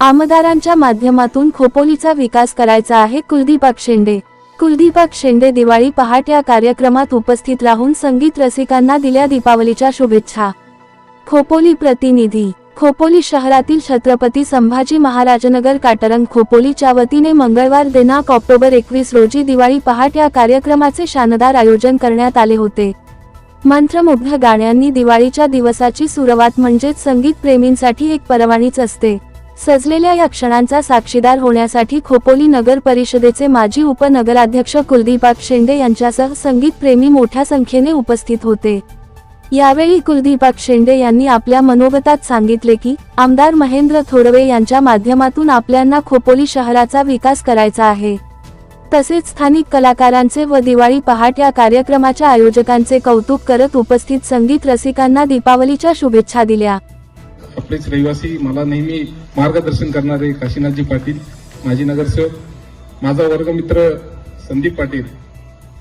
आमदारांच्या माध्यमातून खोपोलीचा विकास करायचा आहे. कुलदीपक शेंडे. कुलदीपक शेंडे दिवाळी पहाट या कार्यक्रमात उपस्थित राहून संगीत रसिकांना दिल्या दीपावलीच्या शुभेच्छा. खोपोली प्रतिनिधी. खोपोली शहरातील छत्रपती संभाजी महाराजनगर काटरंग खोपोलीच्या वतीने मंगळवार दिनांक ऑक्टोबर एकवीस रोजी दिवाळी पहाट या कार्यक्रमाचे शानदार आयोजन करण्यात आले होते. मंत्रमुग्ध गाण्यांनी दिवाळीच्या दिवसाची सुरुवात म्हणजेच संगीत प्रेमींसाठी एक परवानीच असते. सजलेल्या या क्षणांचा साक्षीदार होण्यासाठी खोपोली नगर परिषदेचे माजी उपनगराध्यक्ष कुलदीपाक शेंडे यांच्यासह संगीत प्रेमी मोठ्या संख्येने उपस्थित होते. यावेळी कुलदीपाक शेंडे यांनी आपल्या मनोगतात सांगितले की आमदार महेंद्र थोडवे यांच्या माध्यमातून आपल्यांना खोपोली शहराचा विकास करायचा आहे. तसेच स्थानिक कलाकारांचे व दिवाळी पहाट या कार्यक्रमाच्या आयोजकांचे कौतुक करत उपस्थित संगीत रसिकांना दीपावलीच्या शुभेच्छा दिल्या. आपलेच रहिवासी मला नेहमी मार्गदर्शन करणारे काशीनाथजी पाटील माजी नगरसेवक माझा वर्गमित्र संदीप पाटील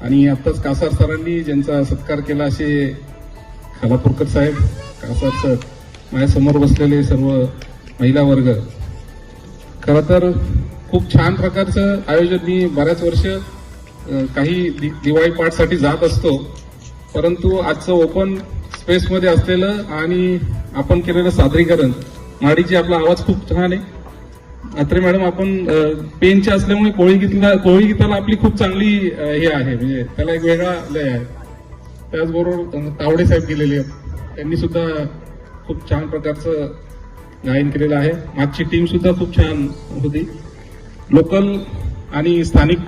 आणि आत्ताच कासार सरांनी ज्यांचा सत्कार केला असे खालापूरकर साहेब कासार सर माझ्यासमोर बसलेले सर्व महिला वर्ग. खरं तर खूप छान प्रकारचं आयोजन मी बऱ्याच वर्ष काही दि- दिवाळी पाठसाठी जात असतो परंतु आजचं ओपन स्पेसमध्ये असलेलं आणि आपण केलेलं सादरीकरण. माडीची आपला आवाज खूप छान आहे. अत्रे मॅडम आपण पेनचे असल्यामुळे कोळी गीतला कोळी गीताला आपली खूप चांगली हे आहे. म्हणजे त्याला एक वेगळा लय आहे. त्याचबरोबर तावडे साहेब गेलेले आहेत. त्यांनी सुद्धा खूप छान प्रकारचं गायन केलेलं आहे. मागची टीम सुद्धा खूप छान होती. लोकल आणि स्थानिक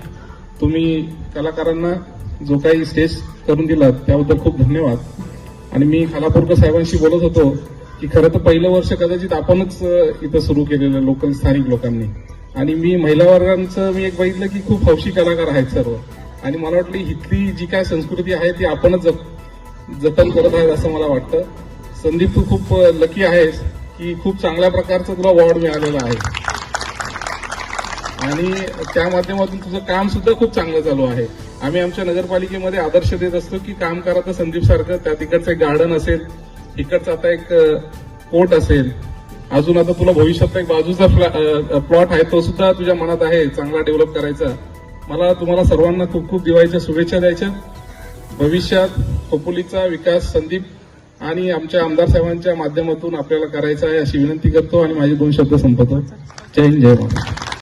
तुम्ही कलाकारांना जो काही स्टेज करून दिलात त्याबद्दल खूप धन्यवाद. आणि मी खालापूरकर साहेबांशी बोलत होतो. की खरं तर पहिलं वर्ष कदाचित आपणच इथं सुरू केलेलं लोकल स्थानिक लोकांनी. आणि मी महिला वर्गांचं मी एक बघितलं की खूप हौशी कलाकार आहेत सर्व. आणि मला वाटलं इथली जी काय संस्कृती आहे ती आपणच जप- जतन करत आहेत असं मला वाटतं. संदीप तू खूप लकी आहेस की खूप चांगल्या प्रकारचं तुला वॉर्ड मिळालेलं आहे. आणि त्या माध्यमातून तुझं काम सुद्धा खूप चांगलं चालू आहे. आम्ही आमच्या नगरपालिकेमध्ये आदर्श देत असतो की काम करा तर संदीप सारखं त्या तिकडचं एक गार्डन असेल इकडचं आता एक कोर्ट असेल. अजून आता तुला भविष्यात एक बाजूचा प्लॉट आहे तो सुद्धा तुझ्या मनात आहे चांगला डेव्हलप करायचा. मला तुम्हाला सर्वांना खूप खूप दिवाळीच्या शुभेच्छा द्यायच्या. भविष्यात खोपोलीचा विकास संदीप आणि आमच्या आमदार साहेबांच्या माध्यमातून आपल्याला करायचा आहे अशी विनंती करतो आणि माझे दोन शब्द संपवतो. जय हिंद जय महाराष्ट्र.